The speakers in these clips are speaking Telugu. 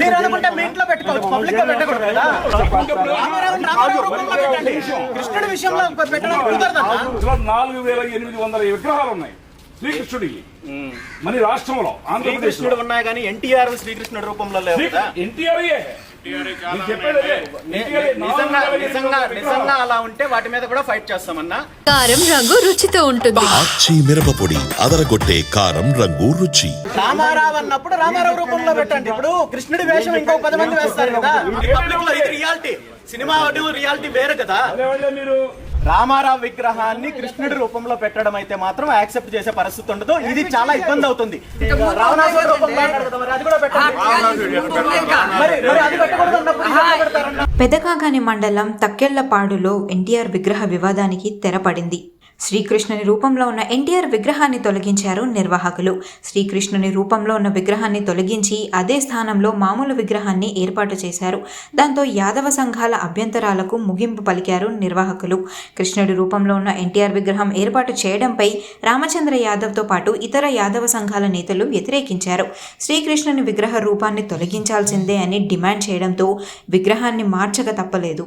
మీరు అనుకుంటే మీ ఇంట్లో పెట్టుకోవచ్చు పబ్లిక్గా పెట్టకూడదు కదా రామారావుని రామారావు రూపంలో పెట్టండి కృష్ణుడి విషయంలో పెట్టడానికి కుదరదన్నా ఇందులో నాలుగు వేల ఎనిమిది వందల విగ్రహాలు ఉన్నాయి శ్రీకృష్ణుడికి మన ఈ రాష్ట్రంలో ఆంధ్రప్రదేశ్ శ్రీకృష్ణుడు ఉన్నాయి కానీ ఎన్టీఆర్ శ్రీకృష్ణుడి రూపంలో ఎన్టీఆర్. నిజంగా అలా ఉంటే వాటి మీద కూడా ఫైట్ చేస్తామన్నా? కారం రంగు రుచితో ఉంటుంది. మిరపపొడి అదరగొట్టే కారం రంగు రుచి. రామారావు అన్నప్పుడు రామారావు రూపంలో పెట్టండి. ఇప్పుడు కృష్ణుడి వేషం ఇంకో పది మంది వేస్తారు కదా. పబ్లిక్లో ఇది రియాలిటీ సినిమా రియాలిటీ వేరు కదా. మీరు రామారావు విగ్రహాన్ని కృష్ణుడి రూపంలో పెట్టడం అయితే మాత్రం యాక్సెప్ట్ చేసే పరిస్థితి ఉండదు. ఇది చాలా ఇబ్బంది అవుతుంది. రూపంలో అది కూడా పెదకాకాని మండలం తక్కెళ్ళపాడులో ఎన్టీఆర్ విగ్రహ వివాదానికి తెరపడింది. శ్రీకృష్ణుని రూపంలో ఉన్న ఎన్టీఆర్ విగ్రహాన్ని తొలగించారు నిర్వాహకులు. శ్రీకృష్ణుని రూపంలో ఉన్న విగ్రహాన్ని తొలగించి అదే స్థానంలో మామూలు విగ్రహాన్ని ఏర్పాటు చేశారు. దాంతో యాదవ సంఘాల అభ్యంతరాలకు ముగింపు పలికారు నిర్వాహకులు. కృష్ణుడి రూపంలో ఉన్న ఎన్టీఆర్ విగ్రహం ఏర్పాటు చేయడంపై రామచంద్ర యాదవ్తో పాటు ఇతర యాదవ సంఘాల నేతలు వ్యతిరేకించారు. శ్రీకృష్ణుని విగ్రహ రూపాన్ని తొలగించాల్సిందే అని డిమాండ్ చేయడంతో విగ్రహాన్ని మార్చక తప్పలేదు.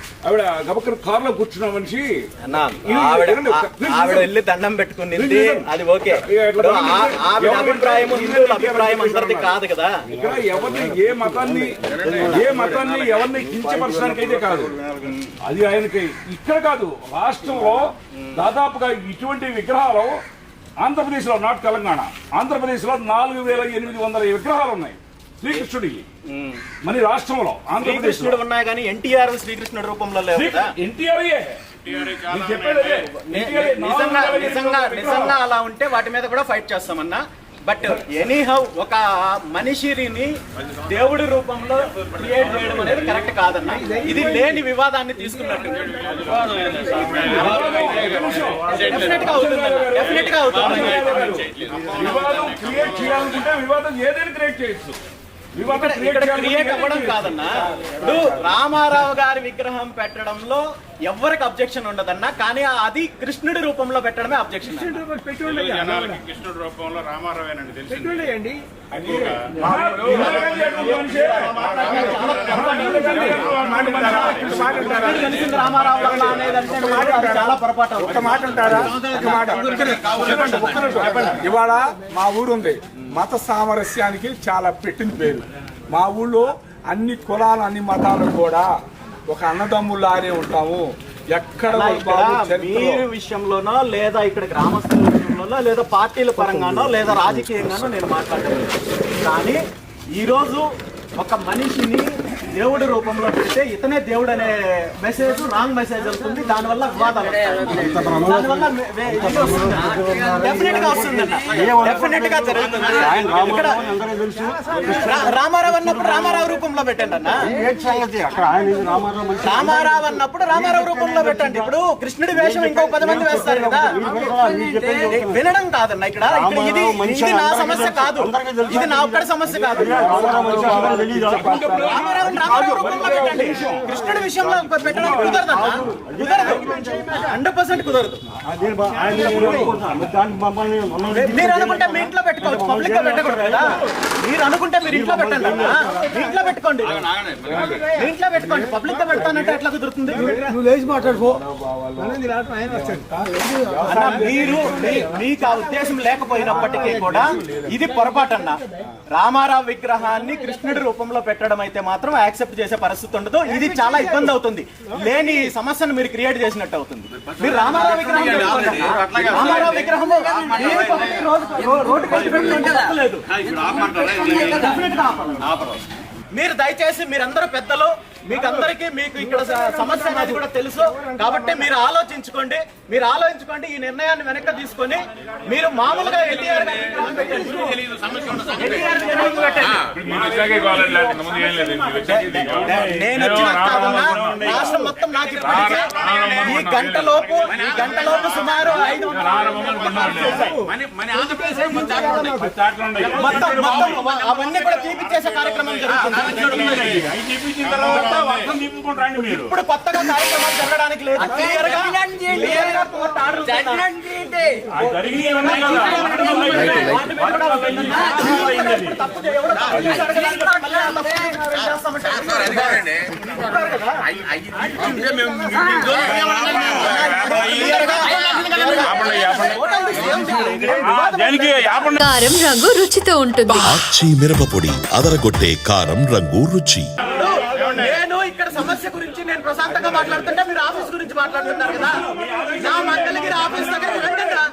ఆవిడ గబక్కన కారులో కూర్చున్న మనిషి ఆవిడ. వెళ్ళి దండం పెట్టుకునింది listen. అది ఓకే. ఆవిడ అభిప్రాయం హిందువుల అభిప్రాయం అందరిది కాదు కదా. ఇక్కడ ఎవరిని ఏ మతాన్ని ఏ మతాన్ని ఎవరిని కించపరచడానికి అయితే కాదు. అది ఆయనకి ఇక్కడ కాదు. రాష్ట్రంలో దాదాపుగా ఇటువంటి విగ్రహాలు ఆంధ్రప్రదేశ్లో నాట్ తెలంగాణ ఆంధ్రప్రదేశ్లో నాలుగు వేల ఎనిమిది వందల విగ్రహాలు ఉన్నాయి. శ్రీకృష్ణుడికి మన రాష్ట్రంలో ఆంధ్రప్రదేశ్ శ్రీకృష్ణుడు ఉన్నాయి కానీ ఎన్టీఆర్ శ్రీకృష్ణుడి రూపంలో ఎన్టీఆర్. నిజంగా నిజంగా నిజంగా అలా ఉంటే వాటి మీద కూడా ఫైట్ చేస్తామన్నా. బట్ ఎనీహౌ ఒక మనిషిని దేవుడి రూపంలో క్రియేట్ చేయడం అనేది కరెక్ట్ కాదన్న. ఇది లేని వివాదాన్ని తీసుకున్నట్టు. డెఫినెట్గా అవుతుంది డెఫినెట్గా అవుతుంది వివాదం క్రియేట్ చేయాలనుకుంటే వివాదం ఏదైనా క్రియేట్ చేయొచ్చు. వివాదం ఇక్కడ ఇక్కడ చేయాలనుకుంటే క్రియేట్ అవ్వడం ఏదైనా కాదన్నా. ఇప్పుడు రామారావు గారి విగ్రహం పెట్టడంలో ఎవరికి అబ్జెక్షన్ ఉండదన్నా కానీ అది కృష్ణుడి రూపంలో పెట్టడమే అబ్జెక్షన్ కృష్ణుడి రూపంలో తెలిసి తెలిసింది. రామారావు వల్ల చాలా పొరపాటు మాట ఒక మాట ఇవాళ మా ఊరు ఉంది మత సామరస్యానికి చాలా పెట్టింది పేరు మా ఊళ్ళో అన్ని కులాలు అన్ని మతాలు కూడా ఒక అన్నదమ్ములానే ఉంటాము ఎక్కడ ఇక్కడ మీరు విషయంలోనో లేదా ఇక్కడ గ్రామస్తుల విషయంలోనో లేదా పార్టీల పరంగానో లేదా రాజకీయంగానో నేను మాట్లాడలేదు కానీ ఈరోజు ఒక మనిషిని దేవుడి రూపంలో పెడితే ఇతనే దేవుడు అనే మెసేజ్ రాంగ్ మెసేజ్ వెళ్తుంది. దానివల్ల వివాదాలు వస్తాయి. దానివల్ల డెఫినెట్గా వస్తుందన్న డెఫినెట్గా జరుగుతుంది. ఇక్కడ రా- రామారావు అన్నప్పుడు రామారావు రూపంలో పెట్టండి అన్న. రామారావు అన్నప్పుడు రామారావు రూపంలో పెట్టండి. ఇప్పుడు కృష్ణుడి వేషం ఇంకో పది మంది వేస్తారు కదా. వినడం కాదన్న ఇక్కడ. ఇది ఇది నా సమస్య కాదు. ఇది నా ఒక్కడి సమస్య కాదు. రామారావు కృష్ణుడి విషయంలో పెట్టడానికి కుదరదన్న కుదరదు? హండ్రెడ్ పర్సెంట్ కుదరదు. మీరు అనుకుంటే మీ ఇంట్లో పెట్టుకోవచ్చు పబ్లిక్గా పెట్టకూడదు కదా. మీరు అనుకుంటే మీరు ఇంట్లో పెట్టండి. మీ ఇంట్లో పెట్టుకోండి. మీ ఇంట్లో పెట్టుకోండి. పబ్లిక్గా పెడతానంటే ఎట్లా కుదురుతుంది? అన్న మీరు మీ- మీకు ఆ ఉద్దేశం లేకపోయినప్పటికీ కూడా ఇది పొరపాటు అన్న రామారావు విగ్రహాన్ని కృష్ణుడి రూపంలో పెట్టడం అయితే మాత్రం యాక్సెప్ట్ చేసే పరిస్థితి ఉండదు. ఇది చాలా ఇబ్బంది అవుతుంది. లేని సమస్యను మీరు క్రియేట్ చేసినట్టు అవుతుంది. మీరు రామారావు విగ్రహం. రామారావు విగ్రహం రోడ్డు. మీరు దయచేసి మీరందరూ పెద్దలు మీకు అందరికీ మీకు ఇక్కడ సమస్య అనేది కూడా తెలుసు కాబట్టి మీరు ఆలోచించుకోండి మీరు ఆలోచించుకోండి ఈ నిర్ణయాన్ని వెనక్కి తీసుకొని మీరు మామూలుగా ఎన్టీఆర్ నేను రాష్ట్రం మొత్తం నాకు ఇప్పటికే ఈ గంట లోపు ఈ గంట లోపు సుమారు ఐదు మొత్తం మొత్తం అవన్నీ కూడా చూపించేసే కార్యక్రమం జరుగుతుంది వర్షం తీసుకుని రండి మీరు. ఇప్పుడు కొత్తగా కార్యక్రమాలు జరగడానికి లేదు. క్లియర్గా క్లియర్గా కోర్టు ఆర్డర్ ఉంది. అది జరిగినవి ఉన్నాయి కదా? వాటి వల్ల అయింది. వాటి వల్ల అయింది. వాటి వల్ల అయింది అది. తప్పు చేయ- ఎవడో తప్పు చేసి అడగడానికి మళ్ళీ ఆ తప్పు చేస్తామంటే క్లియర్గా హోటల్ తీసుకెళ్ళి ఆ, దేనికి యాపండి కారం రంగు రుచితో ఉంటుంది. ఆచి మిరపపొడి అదరగొట్టే కారం రంగు రుచి. నేను ఇక్కడ సమస్య గురించి నేను ప్రశాంతంగా మాట్లాడుతుంటే మీరు ఆఫీస్ గురించి మాట్లాడుతున్నారు కదా. నా మంగళగిరి ఆఫీస్ దగ్గరికి రండి రా.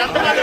ఎంతమంది